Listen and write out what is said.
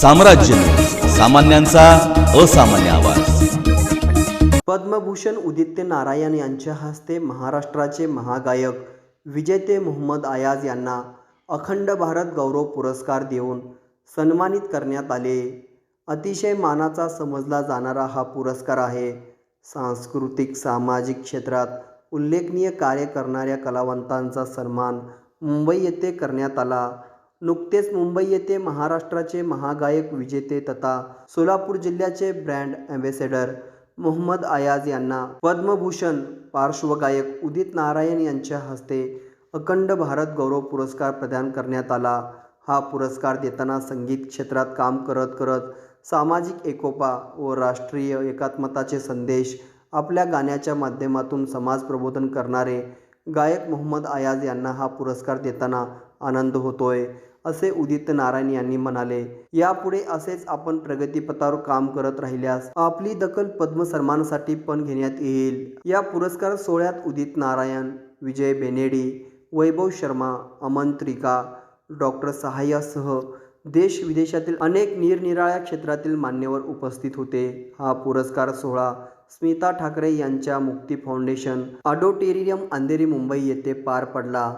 साम्राज्य. सामान्यांचा असामान्य आवाज. पद्मभूषण उदित्य नारायण यांच्या हस्ते महाराष्ट्राचे महागायक विजेते मोहम्मद आयाज यांना अखंड भारत गौरव पुरस्कार देऊन सन्मानित करण्यात आले. अतिशय मानाचा समजला जाणारा हा पुरस्कार आहे. सांस्कृतिक सामाजिक क्षेत्रात उल्लेखनीय कार्य करणाऱ्या कलावंतांचा सन्मान मुंबई येथे करण्यात आला. नुकतेच मुंबई येथे महाराष्ट्राचे महागायक विजेते तथा सोलापूर जिल्ह्याचे ब्रँड ॲम्बेसेडर मोहम्मद आयाज यांना पद्मभूषण पार्श्वगायक उदित नारायण यांच्या हस्ते अखंड भारत गौरव पुरस्कार प्रदान करण्यात आला. हा पुरस्कार देताना संगीत क्षेत्रात काम करत करत सामाजिक एकोपा व राष्ट्रीय एकात्मताचे संदेश आपल्या गाण्याच्या माध्यमातून समाज प्रबोधन करणारे गायक मोहम्मद आयाज यांना हा पुरस्कार देताना आनंद होतोय. असे उदित नारायण यांनी म्हणाले यापुढे असेच आपण प्रगतीपथावर काम करत राहिल्यास आपली दखल पद्म सन्मानासाठी पण घेण्यात येईल. या पुरस्कार सोहळ्यात उदित नारायण विजय बेनेडी वैभव शर्मा अमन त्रिका डॉक्टर सहाय्यासह देश विदेशातील अनेक निरनिराळ्या क्षेत्रातील मान्यवर उपस्थित होते. हा पुरस्कार सोहळा स्मिता ठाकरे यांच्या मुक्ती फाउंडेशन ऑडोटेरियम अंधेरी मुंबई येथे पार पडला.